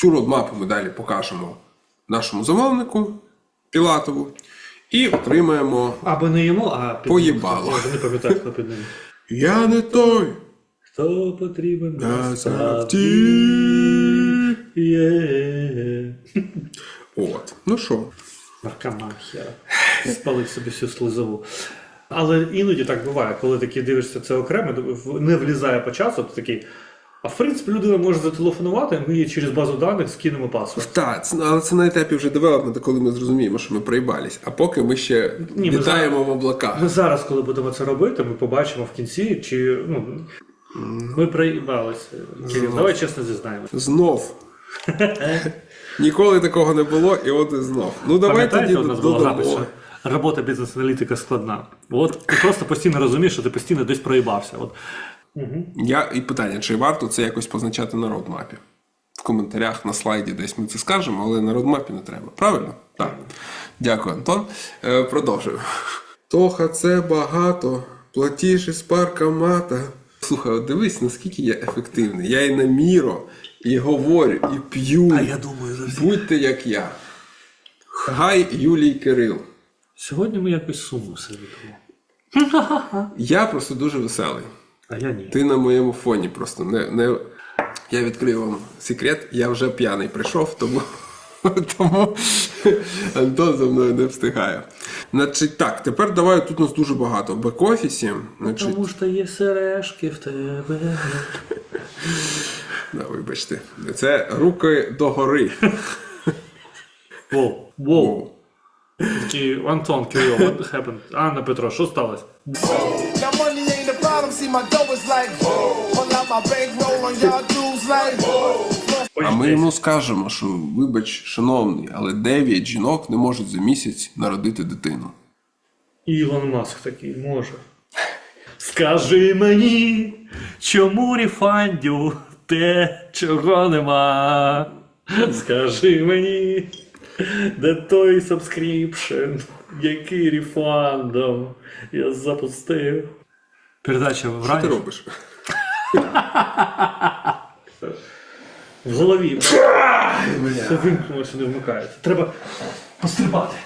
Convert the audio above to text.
Цю родмапу ми далі покажемо нашому замовнику Пілатову і отримаємо Або не йому, а під Поїбало. Я вже не пам'ятаю, хто під ним. Я не той Хто потрібен насправді. Є. От. Ну що, Наркоман хера. Спалив собі всю слизову. Але іноді так буває, коли такі дивишся це окремо, не влізає по часу, то такий. А в принципі людина може зателефонувати, ми їй через базу даних скинемо паспорт. Так, але це на етапі вже девелопменту, коли ми зрозуміємо, що ми проїбались. А поки ми ще Ні, ми вітаємо в облаках. Ми зараз, коли будемо це робити, ми побачимо в кінці, чи ну, ми проїбалися. Кирил, давай чесно зізнаємося. Знов. Ніколи такого не було, і от і знов. Ну давай тоді у нас робота бізнес-аналітика складна. От ти просто постійно розумієш, що ти постійно десь проїбався. От. Я і питання, чи варто це якось позначати на родмапі? В коментарях на слайді десь ми це скажемо, але на родмапі не треба. Правильно? Так. Дякую, Антон. Е, продовжуємо. Тоха, це багато. Платіж із паркомата. Слухай, от дивись, наскільки я ефективний. Я і на міро, і говорю, і п'ю. А я думаю, за Будьте як я. Гай Юлій Кирил. Сьогодні ми якось сумно все відомо. Я просто дуже веселий. А я ні. Ти на моєму фоні просто не. не... Я відкрию вам секрет, я вже п'яний прийшов, тому, тому Антон за мною не встигає. Значить, так, тепер давай тут нас дуже багато. В бек-офісі. Значить, Тому що є сережки в тебе. да, вибачте, це руки догори. Воу, воу. Чи Антон Кирил, what happened? Анна Петро, що сталося? My dough is like Pull out my bankroll on y'all dudes like А ми йому скажемо, що вибач, шановний, але 9 жінок не можуть за місяць народити дитину. Ілон Маск такий може. Скажи мені, чому рефандю те, чого нема. Скажи мені, де той сабскріпшн, який рефандом я запустив. Передача в Що ти робиш? В голові. Все вимкнулося, не вмикається. Треба пострибати.